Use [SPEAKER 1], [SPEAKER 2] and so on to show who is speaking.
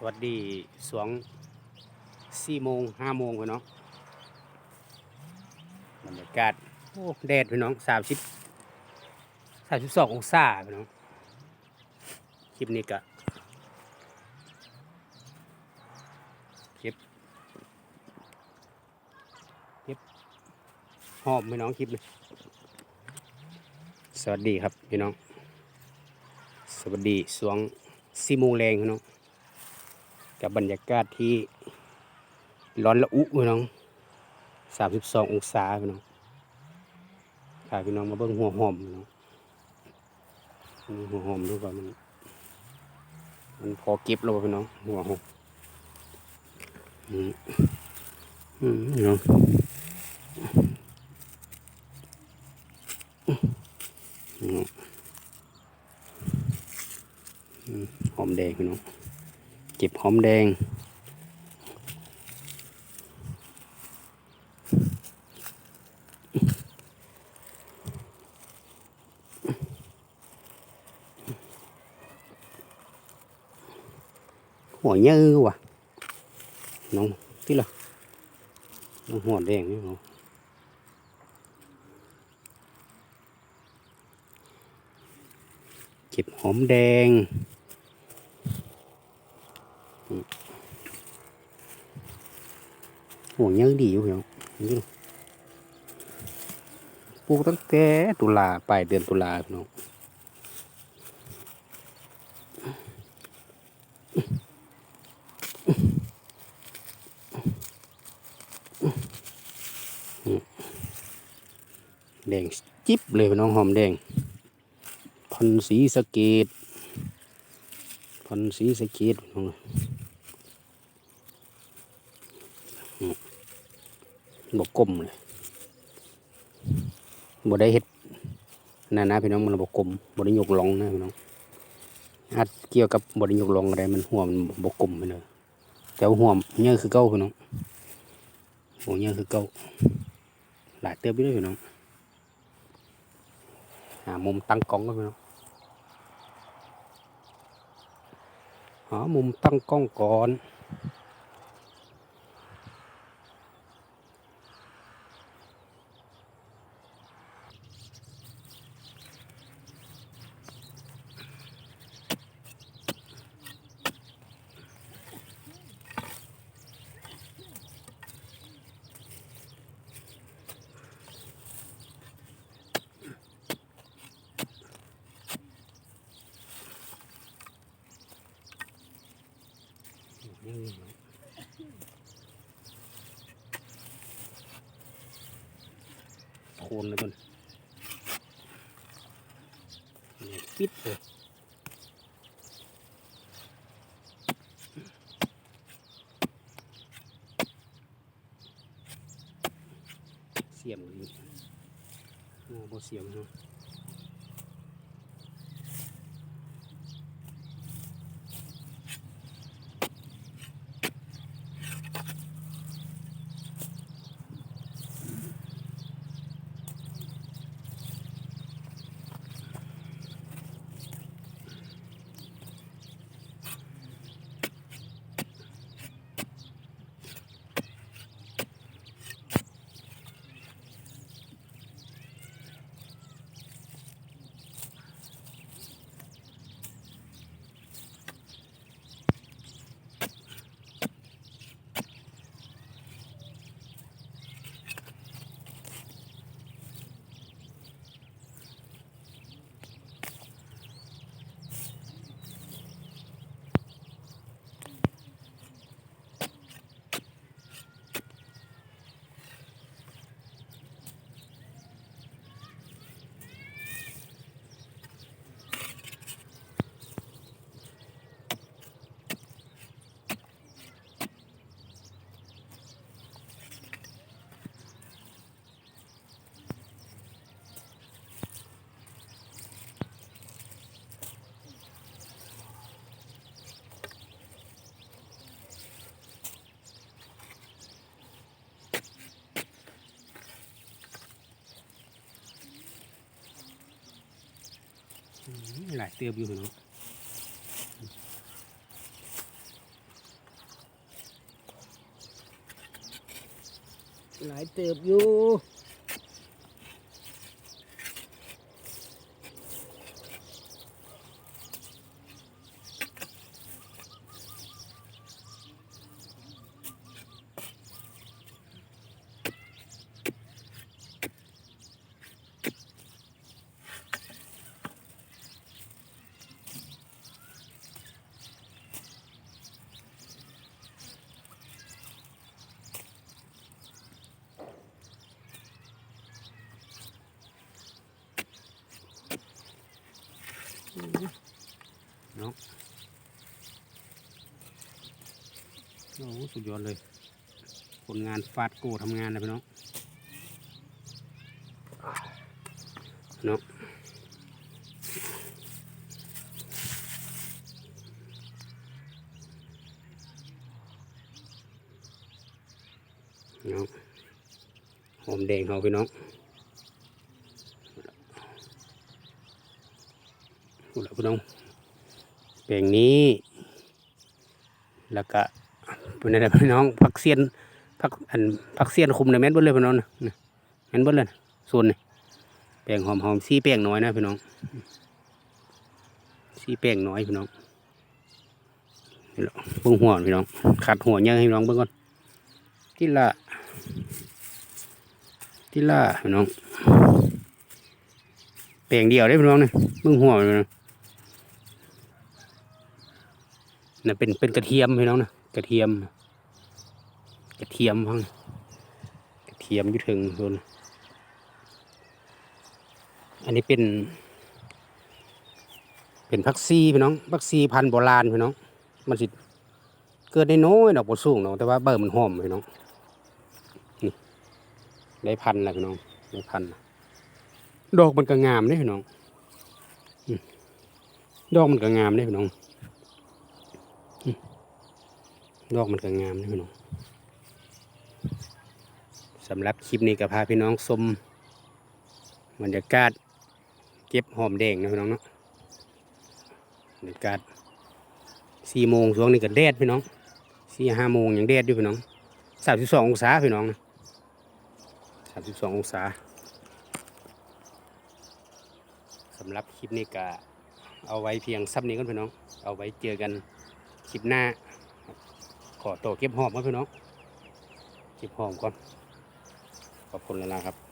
[SPEAKER 1] สวัสดีสวงสี่โมงห้าโมงพี่น้องบรรยากาศโอ้แดดพี่น้องสามสิบสามสิบสององศาพี่น้องคลิปนี้ก็เก็บเก็บหอมพี่น้องคลิปนี้สวัสดีครับพี่น้อง สวัสดีสวงสี่โมงแรงพี่น้อง กับบรรยากาศที่ร้อนละอุพี่น้องสามสิบสององศาพี่น้องพาพี่น้องมาเบิ่งหัวหอมพี่น้องหัวหอมดูว่ามัน มันพอเก็บแล้วพี่น้องหัวหอมอืมอืมพี่น้องอืมหอมแดงพี่น้อง เก็บหอมแดง หัวเยอะว่ะน้องที่ละน้องหัวแดงนี่เนาะเก็บหอมแดง หัวยังดีอยู่เหรอนี่ปลูกตั้งแต่ตุลาปลายเดือนตุลาพี่น้องแดงจิ๊บเลยน้องหอมแดงพันสีสะเกดพันสีสะเกดน้อง บกกลมเลยบ่ได้เฮ็ดนั่นนะพี่น้องมันบกกลมบ่ได้ยกลองนะพี่น้องอาจเกี่ยวกับบ่ได้ยกลองอะไรมันหัวมันบกกลมไปเลยแต่ว่าหัวเยคือเก่าพี่น้องหัวเยอะคือเก่าหลายเติบอยู่ด้วยพี่น้องหามุมตั้งกล้องก็พี่น้องหามุมตั้งกล้องก่อน โคนเลยมันปิดเลยเสียมเลยโอ้บ่เสียมเนา หลายเตียบอยู่เนาะ
[SPEAKER 2] หลายเติบอยู่
[SPEAKER 1] เนาะโอ้สุดยอดเลย ผลงานฟาดโก้ทำงานนะพี่น้องเนาะเนาะหอมแดงเขาพี่น้อง พูดแล้วพี่น้องแปลงนี้ แล้วก็เป็นอะไรพี่น้องผักเสียนผักอันผักเสียนคุมในแม่นบดเลยพี่น้องนะแม่นบดเลยส่วนนี่แป้งหอมหอมซี่แป้งน้อยนะพี่น้องซี่แป้งน้อยพี่น้องนี่แหละเบิ้งหัวพี่น้องขัดหัวเยอะให้พี่น้องเบิ้งก่อนที่ละที่ละพี่น้องแป้งเดียวได้พี่น้องนะเบิ้งหัวพี่น้อง น่ะเป็นเป็นกระเทียมพี่น้องนะกระเทียม กระเทียมพังกระเทียมอยู่ถึงโดนอันนี้เป็น เป็นพักซีพี่น้องพักซีพันโบราณพี่น้อง มันสิเกิดได้น้อยดอกบัสูงเนาะแต่ว่าเบอร์มันหอมพี่น้องนี่ได้พันแล้วพี่น้องได้พันดอกมันก็งามเด้พี่น้องดอกมันก็งามเด้พี่น้อง ดอกมันก็งามนะพี่น้องสำหรับคลิปนี้ก็พาพี่น้องชมบรรยากาศเก็บหอมแดงนะพี่น้องเนาะบรรยากาศสี่โมงช่วงนี้ก็แดดพี่น้องสี่ห้าโมงยังแดดอยู่พี่น้องสามสิบสององศาพี่น้องนะสามสิบสององศาสำหรับคลิปนี้ก็เอาไว้เพียงซับนี้ก่อนพี่น้อง เอาไว้เจอกันคลิปหน้า ขอตัวเก็บหอมก่อนพี่น้องเก็บหอมก่อน ขอบคุณแล้วนะครับ